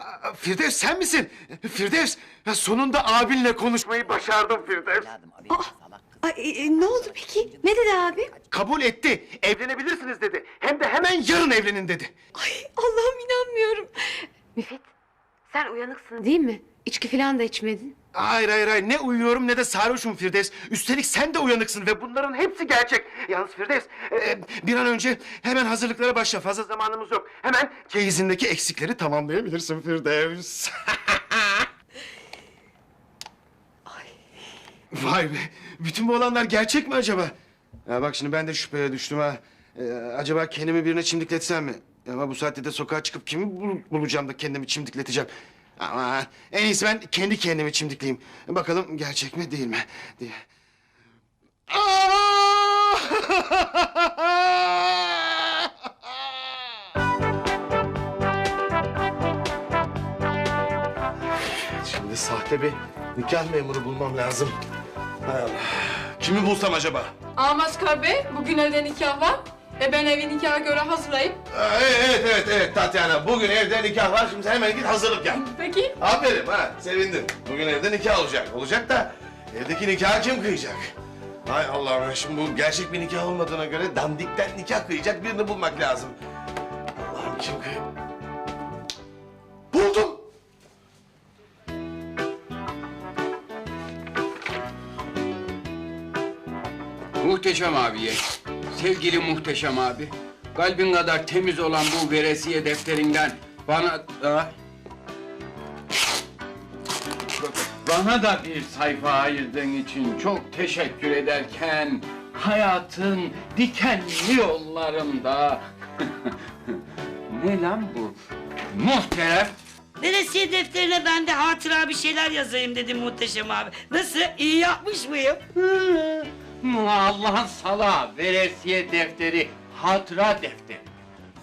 Aa, Firdevs sen misin? Firdevs ya sonunda abinle konuşmayı başardım Firdevs. Kız. Ay, e, ne oldu peki? Ne dedi abi? Kabul etti. Evlenebilirsiniz dedi. Hem de hemen yarın evlenin dedi. Ay Allah'ım inanmıyorum. Müfit sen uyanıksın değil mi? İçki falan da içmedin. Hayır hayır hayır ne uyuyorum ne de sarhoşum Firdevs. Üstelik sen de uyanıksın ve bunların hepsi gerçek. Yalnız Firdevs e, bir an önce hemen hazırlıklara başla. Fazla zamanımız yok. Hemen çeyizindeki eksikleri tamamlayabilirsin Firdevs. Vay be. Bütün bu olanlar gerçek mi acaba? Ya bak şimdi ben de şüpheye düştüm ha. Ee, acaba kendimi birine çimdikletsem mi? Ama bu saatte de sokağa çıkıp kimi bul- bulacağım da kendimi çimdikleteceğim. Ama en iyisi ben kendi kendimi çimdikleyeyim. Bakalım gerçek mi değil mi diye. Şimdi sahte bir nikah memuru bulmam lazım. Hay Allah. Kimi bulsam acaba? Maskar Bey, bugün evde nikah var. E ben evi nikaha göre hazırlayayım. Aa, Evet, evet, evet Tatyana. Bugün evde nikah var. Şimdi hemen git hazırlık yap. Peki. Aferin ha, sevindim. Bugün evde nikah olacak. Olacak da evdeki nikahı kim kıyacak? Hay Allah'ım şimdi bu gerçek bir nikah olmadığına göre dandikten nikah kıyacak birini bulmak lazım. Allah'ım kim kıy... Buldum. Muhteşem abiye. Sevgili muhteşem abi. Kalbin kadar temiz olan bu veresiye defterinden bana da... Bana da bir sayfa ayırdığın için çok teşekkür ederken... ...hayatın dikenli yollarında... ne lan bu? Muhterem Veresiye defterine ben de hatıra bir şeyler yazayım dedim muhteşem abi. Nasıl? İyi yapmış mıyım? Allah'ın sala veresiye defteri, hatıra defteri.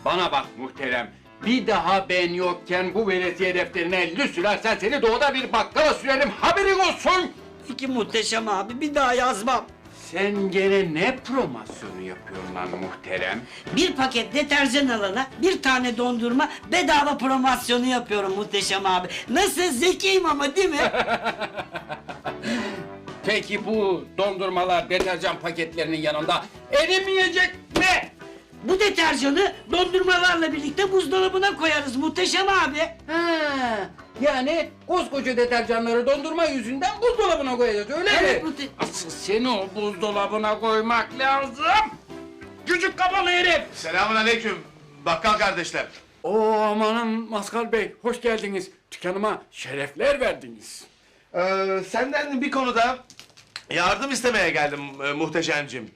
Bana bak muhterem, bir daha ben yokken bu veresiye defterine elli sürersen seni doğuda bir bakkala sürerim haberin olsun. Peki muhteşem abi bir daha yazmam. Sen gene ne promosyonu yapıyorsun lan muhterem? Bir paket deterjan alana bir tane dondurma bedava promosyonu yapıyorum muhteşem abi. Nasıl zekiyim ama değil mi? Peki bu dondurmalar deterjan paketlerinin yanında erimeyecek mi? Bu deterjanı dondurmalarla birlikte buzdolabına koyarız muhteşem abi. Ha, yani koskoca deterjanları dondurma yüzünden buzdolabına koyacağız öyle Evet, mi? bu de- Asıl seni o buzdolabına koymak lazım. Küçük kafalı herif. Selamun aleyküm bakkal kardeşler. Oo amanın Maskal Bey hoş geldiniz. Dükkanıma şerefler verdiniz. Ee, senden bir konuda yardım istemeye geldim e, muhteşemcim.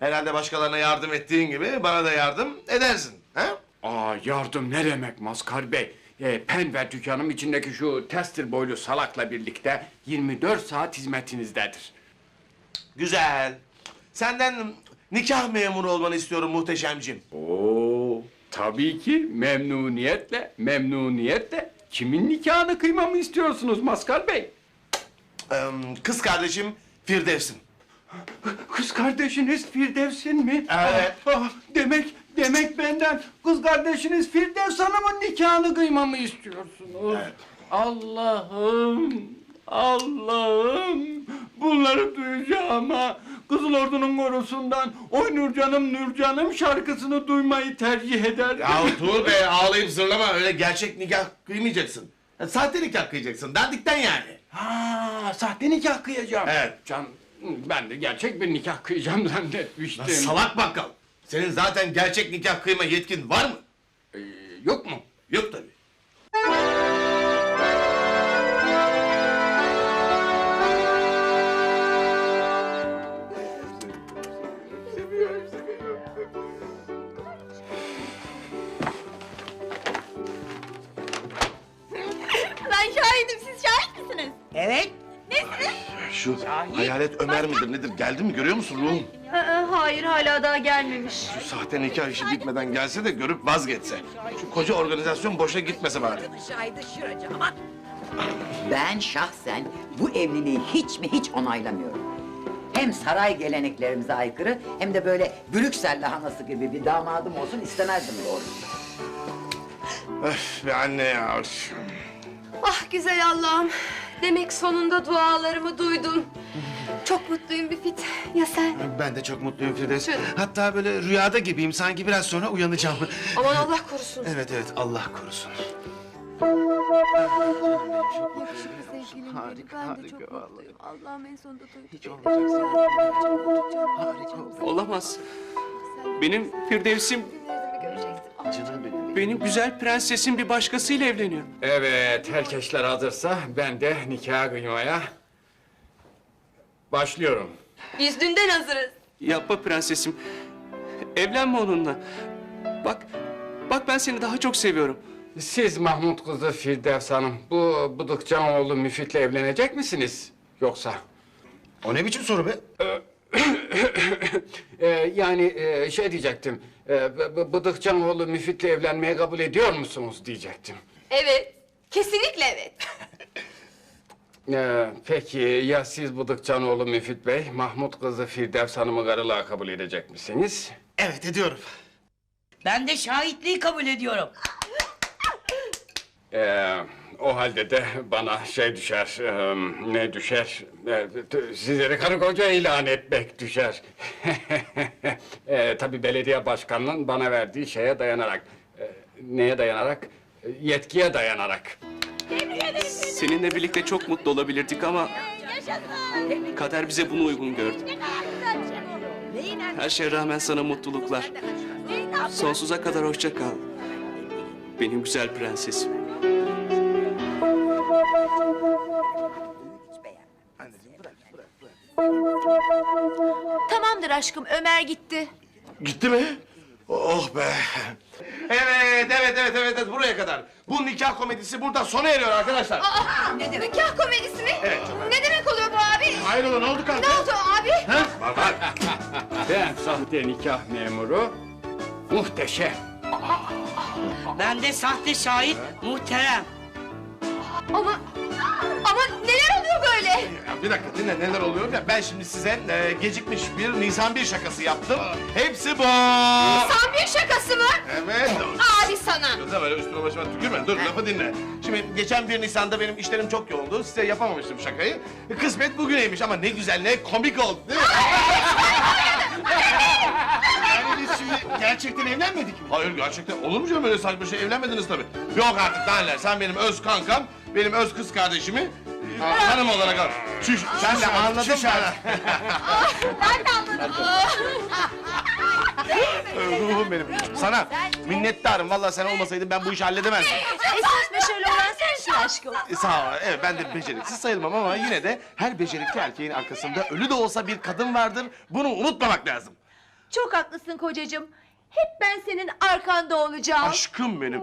Herhalde başkalarına yardım ettiğin gibi bana da yardım edersin. Ha? Aa yardım ne demek Maskal Bey? Ee, Penver dükkanım içindeki şu tester boylu salakla birlikte 24 saat hizmetinizdedir. Güzel. Senden nikah memuru olmanı istiyorum muhteşemcim. Oo tabii ki memnuniyetle memnuniyetle. Kimin nikahını kıymamı istiyorsunuz Maskal Bey? Ee, kız kardeşim Firdevs'in. Kız kardeşiniz Firdevs'in mi? Evet. Ah, ah, demek demek benden kız kardeşiniz Firdevs Hanım'ın nikahını kıymamı istiyorsunuz. Evet. Allah'ım, Allah'ım bunları duyacağıma Kızıl Ordu'nun korusundan Oy Nurcanım Nurcanım şarkısını duymayı tercih ederdim. Ya Tuğ Bey ağlayıp zırlama öyle gerçek nikah kıymayacaksın. Ya, sahte nikah kıyacaksın. Dandikten yani. Ha, sahte nikah kıyacağım. Evet. Can, ben de gerçek bir nikah kıyacağım zannetmiştim. Lan salak bakkal. Senin zaten gerçek nikah kıyma yetkin var mı? Ee, yok mu? Yok tabii. Şu hayalet Ömer midir nedir? Geldi mi görüyor musun ruhum? hayır hala daha gelmemiş. Şu sahte nikah işi bitmeden gelse de görüp vazgeçse. Şu koca organizasyon boşa gitmese bari. Ben şahsen bu evliliği hiç mi hiç onaylamıyorum. Hem saray geleneklerimize aykırı hem de böyle Brüksel lahanası gibi bir damadım olsun istemezdim doğrusu. Öf be anne ya. Ah güzel Allah'ım. Demek sonunda dualarımı duydun. Çok mutluyum Müfit. Ya sen? Ben de çok mutluyum Firdevs. Hatta böyle rüyada gibiyim. Sanki biraz sonra uyanacağım. Aman Allah korusun. Evet evet Allah korusun. Yakışıklı sevgilim Harika, Ben de harika çok vallahi. mutluyum. Allah'ım en sonunda duydum. Hiç olmayacak. Harika Olamaz. Benim Firdevs'im, Ah, Canım benim. benim güzel prensesim bir başkasıyla evleniyor. Evet, herkesler hazırsa ben de nikah kıymaya başlıyorum. Biz dünden hazırız. Yapma prensesim. Evlenme onunla. Bak, bak ben seni daha çok seviyorum. Siz Mahmut kızı Firdevs Hanım, bu Bıdıkcanoğlu Müfit'le evlenecek misiniz? Yoksa? O ne biçim soru be? Ee, yani e, şey diyecektim, e, B- B- Bıdıkcanoğlu Müfit'le evlenmeye kabul ediyor musunuz diyecektim. Evet. Kesinlikle evet. Ee, peki ya siz Bıdıkcanoğlu Müfit Bey, Mahmut kızı Firdevs Hanım'ı karılığa kabul edecek misiniz? Evet ediyorum. Ben de şahitliği kabul ediyorum. Ee, o halde de bana şey düşer, e, ne düşer? E, sizleri karı koca ilan etmek düşer. e, tabii belediye başkanının bana verdiği şeye dayanarak. E, neye dayanarak? E, Yetkiye dayanarak. Seninle birlikte çok mutlu olabilirdik ama kader bize bunu uygun gördü. Her şeye rağmen sana mutluluklar. Sonsuza kadar hoşça kal. Benim güzel prensesim. Tamamdır aşkım Ömer gitti. Gitti mi? Oh be. Evet, evet, evet, evet, evet, buraya kadar. Bu nikah komedisi burada sona eriyor arkadaşlar. Ne demek? Nikah komedisi mi? Evet, çok Ne demek oluyor bu abi? Hayrola ne oldu kanka? Ne oldu abi? Ben sahte nikah memuru, muhteşem. Ben de sahte şahit muhterem. Ama ama neler oluyor böyle? Ya bir dakika dinle neler oluyor ya ben şimdi size e, gecikmiş bir Nisan bir şakası yaptım. Hepsi bu. Tam bir şakası mı? Evet. Abi sana. Gözüm öyle üstüme başıma tükürme. Dur lafı dinle. Şimdi geçen bir Nisan'da benim işlerim çok yoğundu. Size yapamamıştım şakayı. Kısmet bugüneymiş ama ne güzel ne komik oldu değil mi? Yani biz şimdi gerçekten evlenmedik mi? Hayır gerçekten olur mu canım öyle saçma şey evlenmediniz tabii. Yok artık daha neler sen benim öz kankam, benim öz kız kardeşimi e, hanım olarak al. Çüş, sen de anladın mı? Ruhum benim. Sana minnettarım. Vallahi sen olmasaydın ben bu işi halledemezdim. Esas meşale olan sensin aşkım. E, Sağ ol. Evet ben de beceriksiz sayılmam ama yine de her becerikli erkeğin arkasında ölü de olsa bir kadın vardır. Bunu unutmamak lazım. Çok haklısın kocacığım. Hep ben senin arkanda olacağım. Aşkım benim.